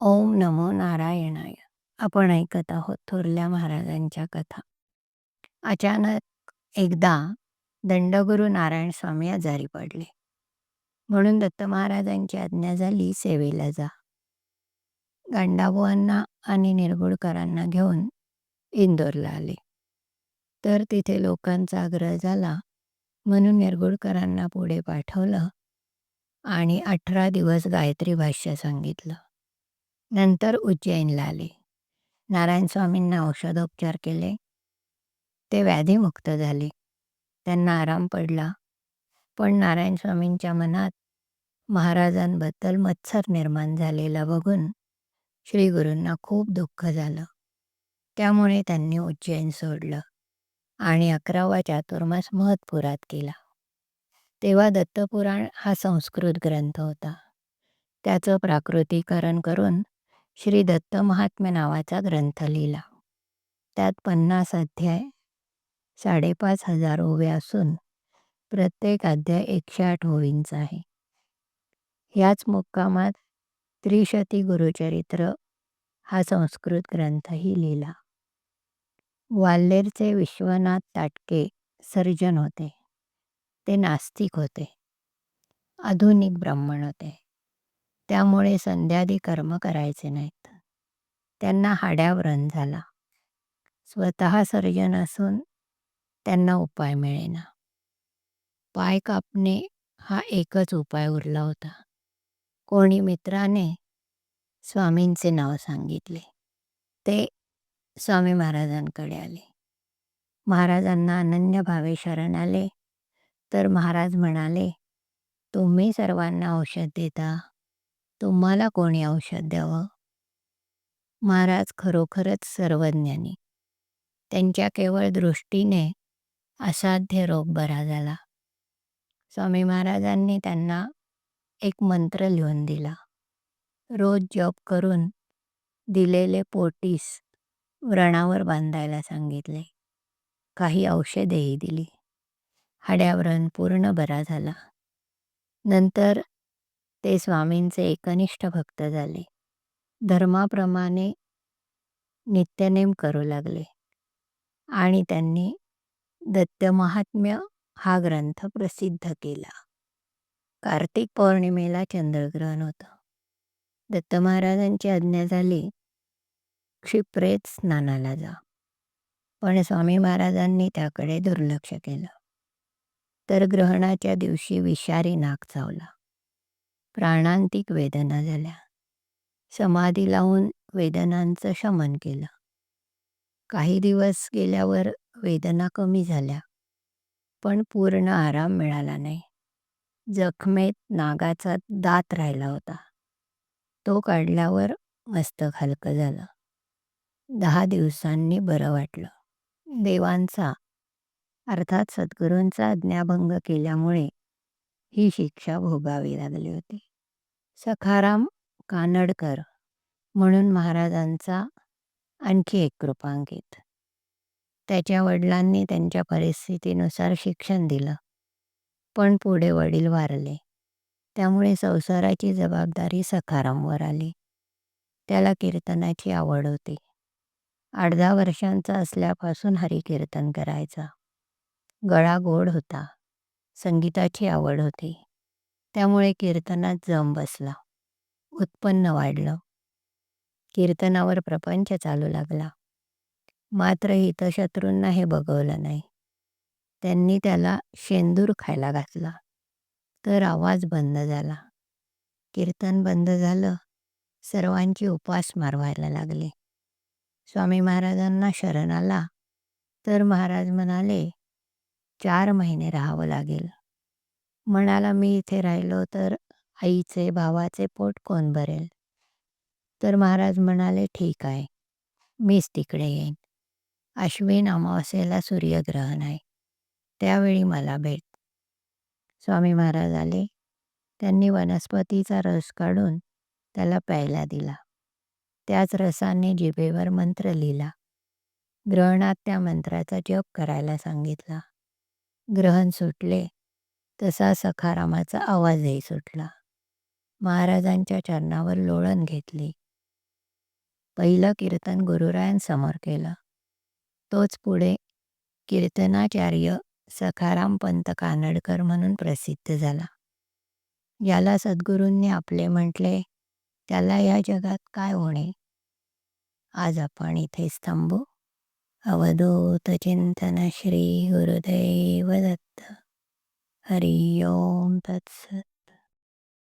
ओम नमो नारायणाय. आपण ऐकत आहोत थोरल्या महाराजांच्या कथा. अचानक एकदा दंडगुरु नारायण स्वामी आजारी पडले. म्हणून दत्त महाराजांची आज्ञा झाली सेवेला जा. गांडाबुवांना आणि निरगुडकरांना घेऊन इंदोरला आले. तर तिथे लोकांचा आग्रह झाला म्हणून निरगुडकरांना पुढे पाठवलं आणि अठरा दिवस गायत्री भाष्य सांगितलं. नंतर उज्जैनला आले. नारायण स्वामींना औषधोपचार केले. ते व्याधीमुक्त झाले. त्यांना आराम पडला. पण नारायण स्वामींच्या मनात महाराजांबद्दल मत्सर निर्माण झालेला बघून श्री गुरूंना खूप दुःख झालं. त्यामुळे त्यांनी उज्जैन सोडलं आणि अकरावा चातुर्मास महत्पुरात केला. तेव्हा दत्तपुराण हा संस्कृत ग्रंथ होता. त्याचं प्राकृतीकरण करून श्री दत्त महात्म्य नावाचा ग्रंथ लिहिला. त्यात पन्नास अध्याय साडेपाच हजार ओवे असून प्रत्येक अध्याय एकशे आठ ओवींचा आहे. ह्याच मुक्कामात त्रिशती गुरुचरित्र हा संस्कृत ग्रंथही लिहिला. ग्वाल्हेरचे विश्वनाथ ताटके सर्जन होते. ते नास्तिक होते. आधुनिक ब्राह्मण होते. त्यामुळे संध्यादी कर्म करायचे नाहीत. त्यांना हाड्याव्रण झाला. स्वतः सर्जन असून त्यांना उपाय मिळेना. पाय कापणे हा एकच उपाय उरला होता. कोणी मित्राने स्वामींचे नाव सांगितले. ते स्वामी महाराजांकडे आले. महाराजांना अनन्य भावे शरण आले. तर महाराज म्हणाले तुम्ही सर्वांना औषध देता? तुम्हाला कोणी औषध द्यावं? महाराज खरोखरच सर्वज्ञानी. त्यांच्या केवळ दृष्टीने असाध्य रोग बरा झाला. स्वामी महाराजांनी त्यांना एक मंत्र लिहून दिला. रोज जप करून दिलेले पोटीस व्रणावर बांधायला सांगितले. काही औषधेही दिली. हाड्यावरण पूर्ण बरा झाला. नंतर ते स्वामींचे एकनिष्ठ भक्त झाले. धर्माप्रमाणे नित्यनेम करू लागले. आणि त्यांनी दत्तमहात्म्य हा ग्रंथ प्रसिद्ध केला. कार्तिक पौर्णिमेला चंद्रग्रहण होतं. दत्त महाराजांची आज्ञा झाली क्षिप्रेत स्नानाला जा. पण स्वामी महाराजांनी त्याकडे दुर्लक्ष केलं. तर ग्रहणाच्या दिवशी विषारी नाक चावला. प्राणांतिक वेदना झाल्या. समाधी लावून वेदनांचं शमन केलं. काही दिवस गेल्यावर वेदना कमी झाल्या पण पूर्ण आराम मिळाला नाही. जखमेत नागाचा दात राहिला होता. तो काढल्यावर मस्तक हलकं झालं. दहा दिवसांनी बरं वाटलं. देवांचा अर्थात सद्गुरूंचा आज्ञाभंग केल्यामुळे ही शिक्षा भोगावी लागली होती. सखाराम कानडकर म्हणून महाराजांचा आणखी एक कृपांकित त्याच्या वडिलांनी त्यांच्या परिस्थितीनुसार शिक्षण दिलं पण पुढे वडील वारले. त्यामुळे संसाराची जबाबदारी सखारामवर आली. त्याला कीर्तनाची आवड होती. आठ दहा वर्षांचा असल्यापासून हरिकीर्तन करायचा. गळा गोड होता. संगीताची आवड होती. त्यामुळे कीर्तनात जम बसला. उत्पन्न वाढलं. कीर्तनावर प्रपंच चालू लागला. मात्र हितशत्रूंना हे बघवलं नाही. त्यांनी त्याला शेंदूर खायला घातला. तर आवाज बंद झाला. कीर्तन बंद झालं. सर्वांची उपास मारवायला लागली. स्वामी महाराजांना शरण आला. तर महाराज म्हणाले चार महिने राहावं लागेल. म्हणाला मी इथे राहिलो तर आईचे भावाचे पोट कोण भरेल? तर महाराज म्हणाले ठीक आहे मीच तिकडे येईन. अश्विन अमावास्येला सूर्यग्रहण आहे. त्यावेळी मला भेट. स्वामी महाराज आले. त्यांनी वनस्पतीचा रस काढून त्याला प्यायला दिला. त्याच रसाने जिभेवर मंत्र लिहिला. ग्रहणात त्या मंत्राचा जप करायला सांगितला. ग्रहण सुटले तसा सखारामाचा आवाजही सुटला. महाराजांच्या चरणावर लोळण घेतली. पहिलं कीर्तन गुरुरायांसमोर केलं. तोच पुढे कीर्तनाचार्य सखाराम पंत कानडकर म्हणून प्रसिद्ध झाला. याला सद्गुरूंनी आपले म्हटले त्याला या जगात काय होणे? आज आपण इथेच थांबू. अवधूत चिंतन श्री गुरुदैव दत्त हरि ओम तत्सत